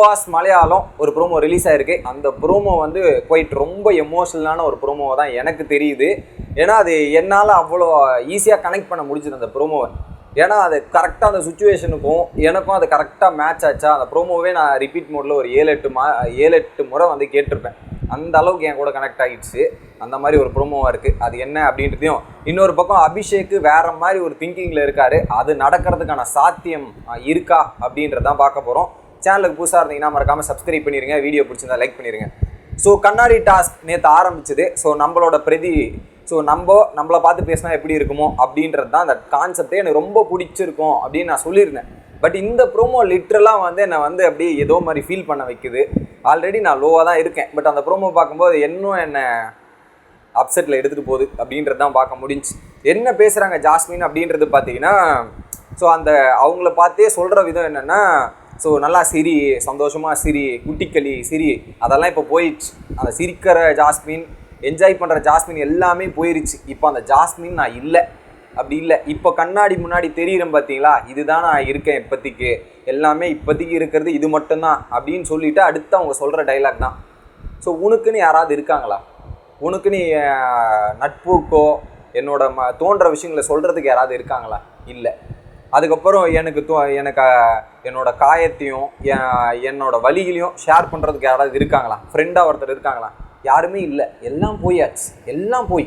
Pass Malayalam ஒரு promo release ஆயிருக்கு. அந்த ப்ரோமோ வந்து குவைட் ரொம்ப எமோஷனலான ஒரு ப்ரோமோவை தான் எனக்கு தெரியுது. ஏன்னா அது என்னால் அவ்வளோ ஈஸியாக கனெக்ட் பண்ண முடிஞ்சது அந்த ப்ரோமோவை ஏன்னா அது கரெக்டாக அந்த சுச்சுவேஷனுக்கும் எனக்கும் அது கரெக்டாக மேட்ச் ஆச்சா? அந்த ப்ரோமோவே நான் ரிப்பீட் மோடில் ஒரு ஏழு எட்டு மா ஏழு எட்டு முறை வந்து கேட்டிருப்பேன். அந்த அளவுக்கு என் கூட கனெக்ட் ஆகிடுச்சு. அந்த மாதிரி ஒரு ப்ரோமோவாக இருக்குது அது என்ன அப்படின்றதையும் இன்னொரு பக்கம் அபிஷேக்கு வேறு மாதிரி ஒரு திங்கிங்கில் இருக்கார். அது நடக்கிறதுக்கான சாத்தியம் இருக்கா அப்படின்றதான் பார்க்க போகிறோம் சேனலுக்கு புதுசாக இருந்தீங்கன்னா மறக்காமல் சப்ஸ்கிரைப் பண்ணிடுங்க வீடியோ பிடிச்சிருந்தா லைக் பண்ணிடுங்க ஸோ கண்ணாடி டாஸ்க் நேற்று ஆரம்பிச்சது. ஸோ நம்மளோட பிரதி ஸோ நம்ம நம்மளை பார்த்து பேசினா எப்படி இருக்குமோ அப்படின்றது தான் அந்த கான்செப்டே எனக்கு ரொம்ப பிடிச்சிருக்கும் அப்படின்னு நான் சொல்லியிருந்தேன். பட் இந்த ப்ரோமோ லிட்ரலாக வந்து என்னை வந்து அப்படியே ஏதோ மாதிரி ஃபீல் பண்ண வைக்குது. ஆல்ரெடி நான் லோவாக தான் இருக்கேன். பட் அந்த ப்ரோமோ பார்க்கும்போது இன்னும் என்னை அப்செட்டில் எடுத்துகிட்டு போகுது அப்படின்றது தான் பார்க்க முடிஞ்சு. என்ன பேசுகிறாங்க ஜாஸ்மின் அப்படின்றது பார்த்தீங்கன்னா ஸோ அந்த அவங்கள பார்த்தே சொல்கிற விதம் என்னென்னா ஸோ நல்லா சிரி சந்தோஷமாக சிரி குட்டிக்களி சிரி. அதெல்லாம் இப்போ போயிடுச்சு. அந்த சிரிக்கிற ஜாஸ்மின் என்ஜாய் பண்ணுற ஜாஸ்மின் எல்லாமே போயிருச்சு. இப்போ அந்த ஜாஸ்மின் நான் இல்லை. அப்படி இல்லை. இப்போ கண்ணாடி முன்னாடி தெரியுறேன் பார்த்தீங்களா இதுதான் நான் இருக்கேன் இப்போதைக்கு எல்லாமே இப்போதைக்கு இருக்கிறது இது மட்டும்தான் அப்படின்னு சொல்லிவிட்டு அடுத்து அவங்க சொல்கிற டைலாக் தான். ஸோ உனக்குன்னு யாராவது இருக்காங்களா? உனக்குன்னு நட்புக்கோ என்னோட ம தோன்ற விஷயங்களை சொல்கிறதுக்கு யாராவது இருக்காங்களா? இல்லை. அதுக்கப்புறம் எனக்கு தோ எனக்கு என்னோட காயத்தையும் என்னோட வழிகளையும் ஷேர் பண்ணுறதுக்கு யாராவது இருக்காங்களா? ஃப்ரெண்டாக ஒருத்தர் இருக்காங்களா? யாருமே இல்லை. எல்லாம் போயாச்சு எல்லாம் போய்.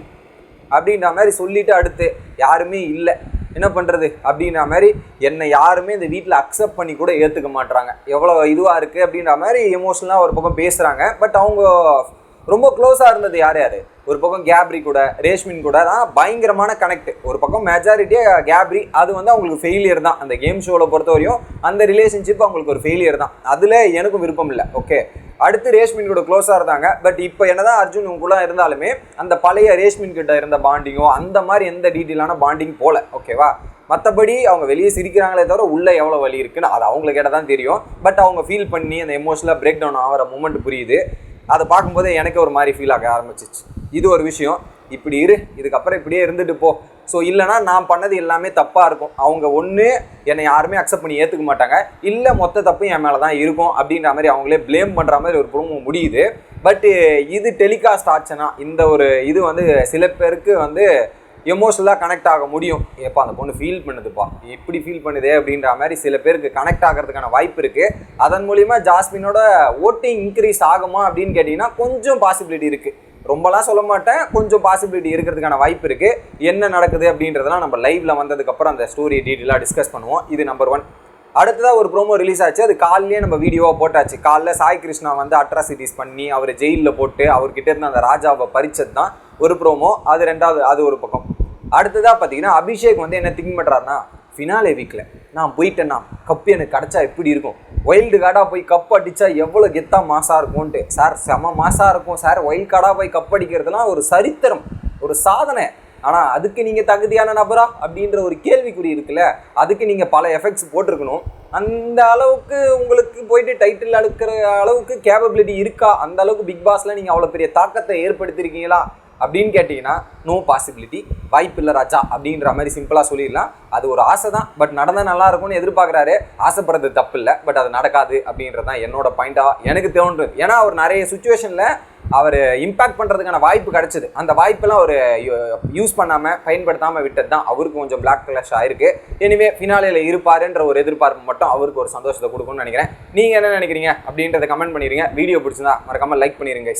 அப்படின்ற மாதிரி சொல்லிட்டு அடுத்து யாருமே இல்லை. என்ன பண்ணுறது அப்படின்ற மாதிரி என்னை யாருமே இந்த வீட்டில் அக்செப்ட் பண்ணி கூட ஏற்றுக்க மாட்றாங்க. எவ்வளோ இதுவாக இருக்குது அப்படின்ற மாதிரி எமோஷனலாக ஒரு பக்கம் பேசுகிறாங்க பட் அவங்க ரொம்ப க்ளோஸாக இருந்தது யார் யார்? ஒரு பக்கம் கேப்ரி கூட ரேஷ்மின் கூட தான் பயங்கரமான கனெக்ட் ஒரு பக்கம் மெஜாரிட்டியாக கேப்ரி அது வந்து அவங்களுக்கு ஃபெயிலியர் தான். அந்த கேம் ஷோவில் பொறுத்த வரையும் அந்த ரிலேஷன்ஷிப் அவங்களுக்கு ஒரு ஃபெயிலியர் தான். அதில் எனக்கும் விருப்பம் இல்லை. ஓகே அடுத்து ரேஷ்மின் கூட க்ளோஸாக இருந்தாங்க. பட் இப்போ என்னதான் அர்ஜுன் உங்களுக்குலாம் இருந்தாலுமே அந்த பழைய ரேஷ்மின் கிட்ட இருந்த பாண்டிங்கோ அந்த மாதிரி எந்த டீட்டெயிலான பாண்டிங் போல. ஓகேவா மற்றபடி அவங்க வெளியே சிரிக்கிறாங்களே தவிர உள்ளே எவ்வளோ வலி இருக்குன்னு அது அவங்களுக்கு கேட்டால் தான் தெரியும். பட் அவங்க ஃபீல் பண்ணி அந்த எமோஷனலாக பிரேக் டவுன் ஆகிற மூமெண்ட் புரியுது. அதை பார்க்கும்போது எனக்கே ஒரு மாதிரி ஃபீல் ஆக ஆரம்பிச்சிச்சு. இது ஒரு விஷயம். இப்படி இரு இதுக்கப்புறம் இப்படியே இருந்துட்டு போ. ஸோ இல்லைனா நான் பண்ணது எல்லாமே தப்பாக இருக்கும். அவங்க ஒன்று என்னை யாருமே அக்செப்ட் பண்ணி ஏற்றுக்க மாட்டாங்க. இல்லை மொத்த தப்பும் என் மேலே தான் இருக்கும் அப்படின்ற மாதிரி அவங்களே ப்ளேம் பண்ணுற மாதிரி ஒரு ப்ரோமோ முடியுது. பட்டு இது டெலிகாஸ்ட் ஆச்சுன்னா இந்த ஒரு இது வந்து சில பேருக்கு வந்து எமோஷனலாக கனெக்ட் ஆக முடியும். எப்போ அந்த பொண்ணு ஃபீல் பண்ணுதுப்பா. எப்படி ஃபீல் பண்ணுதே அப்படின்ற மாதிரி சில பேருக்கு கனெக்ட் ஆகிறதுக்கான வாய்ப்பு இருக்குது அதன் மூலிமா ஜாஸ்மினோட ஓட்டிங் இன்க்ரீஸ் ஆகுமா அப்படின்னு கேட்டிங்கன்னா கொஞ்சம் பாசிபிலிட்டி இருக்குது ரொம்பலாம் சொல்ல மாட்டேன். கொஞ்சம் பாசிபிலிட்டி இருக்கிறதுக்கான வாய்ப்பு இருக்குது என்ன நடக்குது அப்படின்றதெல்லாம் நம்ம லைவில் வந்ததுக்கப்புறம் அந்த ஸ்டோரி டீட்டெயிலாக டிஸ்கஸ் பண்ணுவோம். இது நம்பர் ஒன் அடுத்ததாக ஒரு ப்ரோமோ ரிலீஸ் ஆச்சு. அது காலையிலே நம்ம வீடியோவாக போட்டாச்சு. காலைல சாய் கிருஷ்ணா வந்து அட்ராசிட்டிஸ் பண்ணி அவர் ஜெயிலில் போட்டு அவர்கிட்ட இருந்த அந்த ராஜாவை பறிச்சது தான் ஒரு ப்ரோமோ அது ரெண்டாவது அது ஒரு பக்கம். அடுத்ததாக பார்த்தீங்கன்னா அபிஷேக் வந்து என்ன திங்க் பண்ணுறாருன்னா ஃபினாலே வீக்கில் நான் போயிட்டேன்னா கப்பு எனக்கு கிடச்சா எப்படி இருக்கும்? வைல்டு கார்டாக போய் கப் அடித்தா எவ்வளோ கெத்தாக மாசாக இருக்கும்ன்ட்டு. சார் செம மாசாக இருக்கும் சார். ஒயில்டு கார்டாக போய் கப் அடிக்கிறதுலாம் ஒரு சரித்திரம் ஒரு சாதனை. ஆனால் அதுக்கு நீங்கள் தகுதியான நபரா? அப்படின்ற ஒரு கேள்விக்குறி இருக்குல்ல அதுக்கு நீங்கள் பல எஃபெக்ட்ஸ் போட்டிருக்கணும். அந்த அளவுக்கு உங்களுக்கு போயிட்டு டைட்டில் அழுக்கிற அளவுக்கு கேபபிலிட்டி இருக்கா? அந்த அளவுக்கு பிக் பாஸில் நீங்கள் அவ்வளோ பெரிய தாக்கத்தை ஏற்படுத்தியிருக்கீங்களா? அப்படின்னு கேட்டிங்கன்னா நோ பாசிபிலிட்டி வாய்ப்பு இல்லை ராஜா அப்படின்ற மாதிரி சிம்பிளாக சொல்லிடலாம். அது ஒரு ஆசை தான் பட் நடந்தால் நல்லா இருக்கும்னு எதிர்பார்க்குறாரு. ஆசைப்படுறது தப்பு இல்லை. பட் அது நடக்காது அப்படின்றது தான் என்னோட பாயிண்டாக எனக்கு தோன்றுது ஏன்னா அவர் நிறைய சுச்சுவேஷனில் அவர் இம்பாக்ட் பண்ணுறதுக்கான வாய்ப்பு கிடச்சிது. அந்த வாய்ப்பெல்லாம் அவர் யூஸ் பண்ணாமல் பயன்படுத்தாமல் விட்டது தான். அவருக்கு கொஞ்சம் பிளாக் கிளாஷ் ஆயிருக்கு. எனிவே ஃபினாலேயில் இருப்பாருன்ற ஒரு எதிர்பார்ப்பு மட்டும் அவருக்கு ஒரு சந்தோஷத்தை கொடுக்கும்னு நினைக்கிறேன். நீங்கள் என்ன நினைக்கிறீங்க அப்படின்றத கமெண்ட் பண்ணிடுங்க. வீடியோ பிடிச்சிருந்தா மறக்காமல் லைக் பண்ணிடுங்க